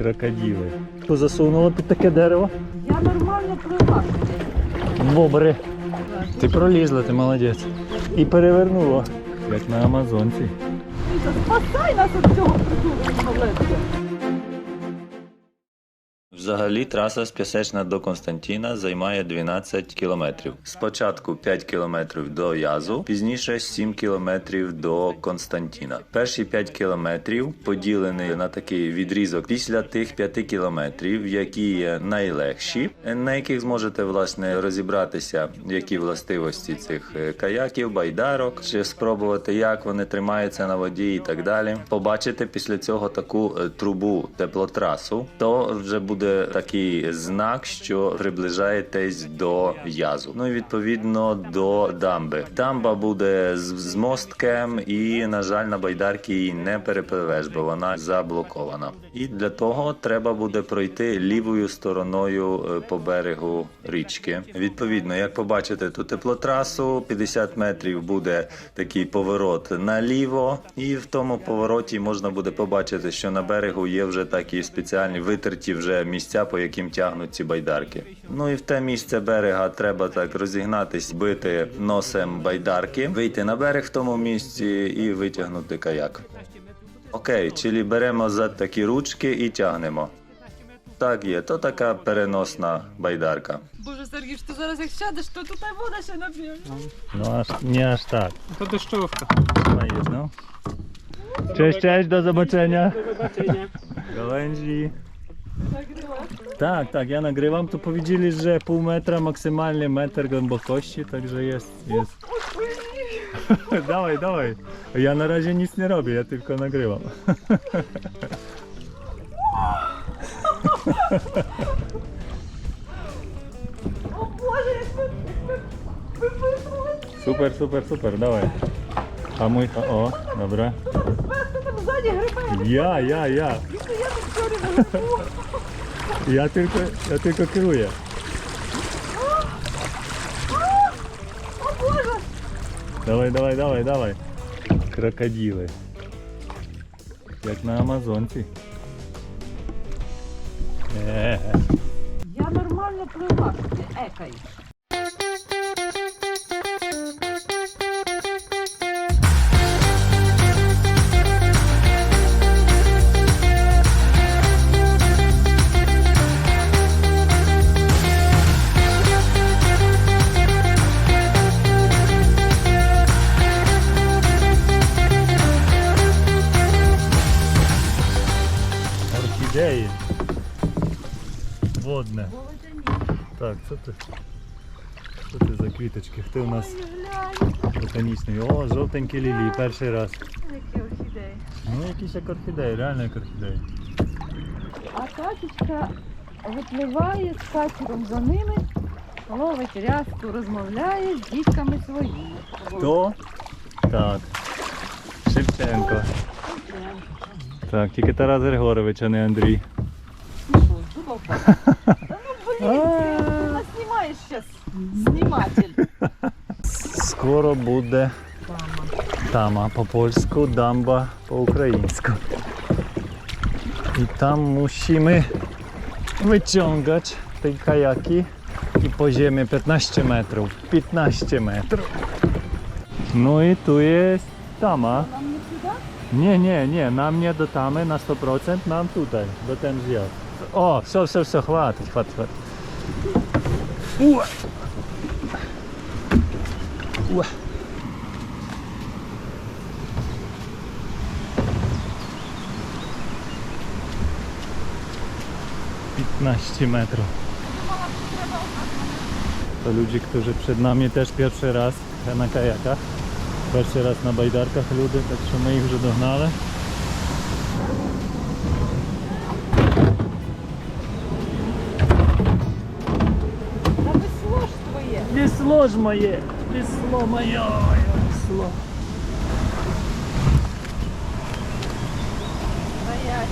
Крокодили. Позасунуло під таке дерево. Я нормально плила. Бобри. Ти пролізла, ти молодець. І перевернула, Як на Амазонці. Спасай нас від цього придурку малецького. Взагалі траса з Пісечна до Константіна займає 12 кілометрів. Спочатку 5 кілометрів до Язу, пізніше 7 кілометрів до Константіна. Перші 5 кілометрів поділені на такий відрізок після тих 5 кілометрів, які є найлегші, на яких зможете власне розібратися, які властивості цих е, каяків, байдарок, чи спробувати, як вони тримаються на воді і так далі. Побачите після цього таку е, трубу теплотрасу, то вже буде такий знак, що приближаєтесь до язу. Ну і відповідно до дамби. Дамба буде з, з мосткем, і на жаль, на байдарки її не перепливеш, бо вона заблокована. І для того треба буде пройти лівою стороною е, по берегу річки. Відповідно, як побачите ту теплотрасу, 50 метрів буде такий поворот наліво, і в тому повороті можна буде побачити, що на берегу є вже такі спеціальні витерті вже місця, по яким тягнуть ці байдарки. Ну і в те місце берега треба так розігнатись, бити носом байдарки, вийти на берег в тому місці і витягнути каяк. Окей, чилі беремо за такі ручки і тягнемо. Так є, то така переносна байдарка. Боже, Сергій, ти зараз як сядеш, то тут і вода ще нап'єш. Ну аж не аж так. To deszczówka. Знаєш, ну. Cześć, cześć, do zobaczenia. Do zobaczenia. Gałęzi. Nagrywasz? Tak, tak, ja nagrywam, to powiedzieli, że pół metra, maksymalnie metr głębokości, także jest, jest. dawaj, dawaj. Ja na razie nic nie robię, ja tylko nagrywam. О Боже, як ви, як ви, ви випали. Super, super, super, dawaj. Hamuj, ha- o, dobra. Хто там ззаді грибе? Ja, ja, ja. Віта, я тут вчора на. Ja tylko, ja tylko kieruję. О Боже! Dawaj, dawaj, dawaj, dawaj. Крокодили. Jak na Amazonці. Е. Я нормально плила, що ти екаєш. Це ти. Що це за квіточки? Хто у нас ботанічний? О, жовтенькі лілії, перший раз. які орхідеї. Ну якісь як орхідеї, реально як орхідеї. А таточка випливає з катером за ними, ловить рязку, розмовляє з дітками своїми. Хто? Так. Шевченко. Так, тільки Тарас Григорович, а не Андрій. Ну що, Зніматель. Скоро буде тама по польську, дамба по-українську. I tam musimy wyciągać te kajaki i po ziemię 15 metrów. 15 metrów. No i tu jest tama. Нам не сюди? Nie, nie, nie, na mnie do tamy na 100%, nam tutaj, do ten zjazd. O, все, все, все, хватить, хватить, хватить. Уа! Уа! Piętnaście metrów. To ludzie, którzy przed nami też pierwszy raz na kajakach. Перший раз на байдарках люди, так що ми їх вже догнали. Та весло ж твоє. Весло ж моє! Весло моє! Весло. Стоять.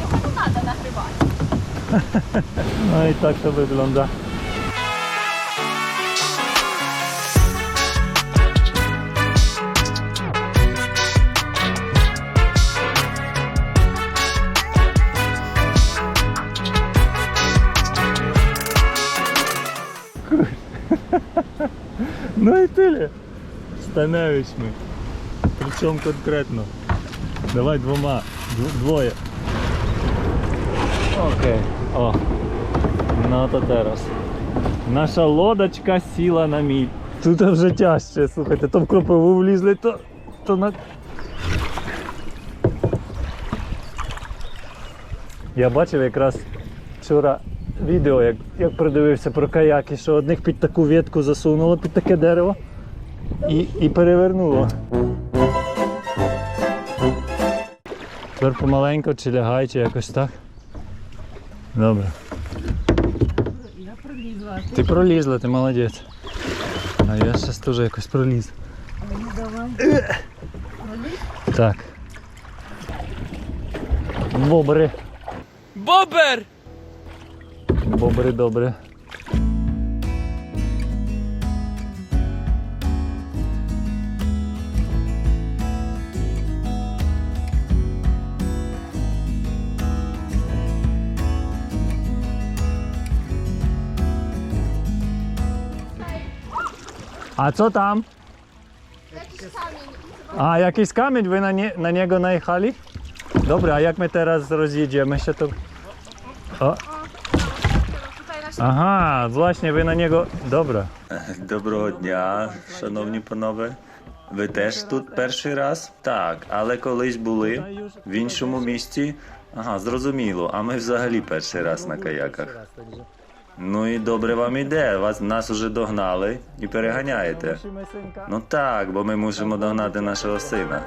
Його не треба нагрівати. No i tak to wygląda. Ну і тyle. Станевичми. Причому конкретно. Давай двома. Двоє. Окей. О. Ну то teraz. Наша лодочка сіла на міль. Тут вже тяжче, слухайте, то в кропиву влізли, то, то на. Я бачив якраз вчора відео, як, як продивився про каяки, що одних під таку ветку засунуло, під таке дерево і, і перевернуло. Тепер помаленько чи лягай, чи якось так. Добре. Я пролізла. Ти пролізла, ти молодець. А я зараз теж якось проліз. Ну давай. Так. Бобри. Бобер! Bobry dobry. A co tam? Jakiś kamień. A, jakiś kamień, wy na, nie, na niego najechali? Dobra, a jak my teraz rozjedziemy się to... O. Ага, właśnie, ви на нього... Добре. Доброго дня, шановні панове. Ви теж тут перший раз? Так, але колись були в іншому місті. Ага, зрозуміло. А ми взагалі перший раз на каяках. Ну і добре вам іде. Вас нас уже догнали і переганяєте. Ну так, бо ми мусимо догнати нашого сина.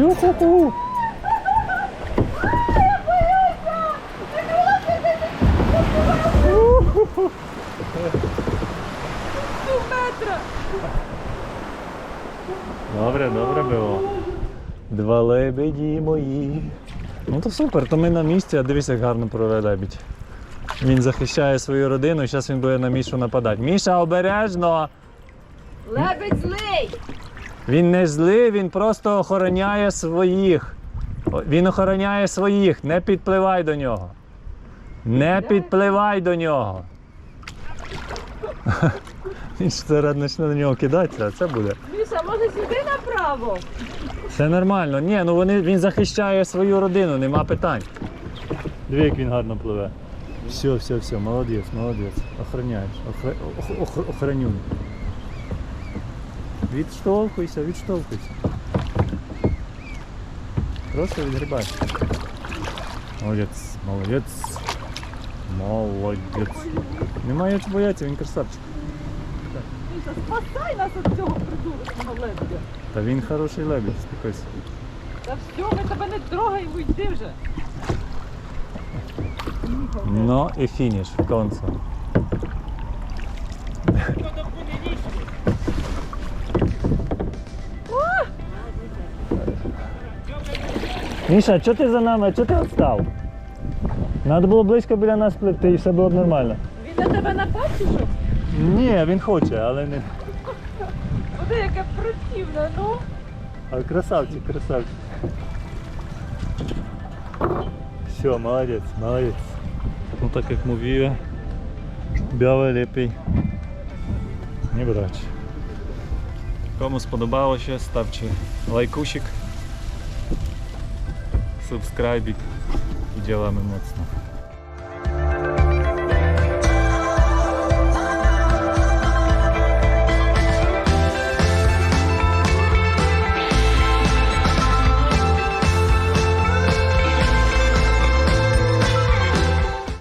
Юху-ху! Добре, добре було. Два лебеді мої. Ну то супер, то ми на місці, а дивись, як гарно прове лебідь. Він захищає свою родину і зараз він буде на Мішу нападати. Міша, обережно! Лебедь злий! Він не злий, він просто охороняє своїх. Він охороняє своїх, не підпливай до нього. Не підпливай до нього. Він ж зараз почне на нього кидатися, а це буде. Міша, може сюди направо? Це нормально. Ні, ну вони, він захищає свою родину, нема питань. Диви, як він гарно пливе. Все, все, все, молодець, молодець. Охороняєш. Охр... ох- ох- Охоронюй. Відштовхуйся, відштовхуйся. Просто відгрібай. Молодець, молодець. Молодець. Немає чого боятися, він красавчик. Спасай нас від цього придурочного лебедя. Та він хороший лебідь, спокойся. Та все, ми тебе не трогаємо, йди вже. No i finish w końcu. Міша, що ти за нами? Чого ти відстав? Треба було близько біля нас пливти і все було б нормально. Він на тебе напав чи що? Ні, він хоче, але не. Буде яке противне, ну. А красавчик, красавчик. Все, молодець, молодець. Ну так як białe lepiej nie brać. Komu spodobało się, stawcie lajkusik, subskrybik i działamy mocno.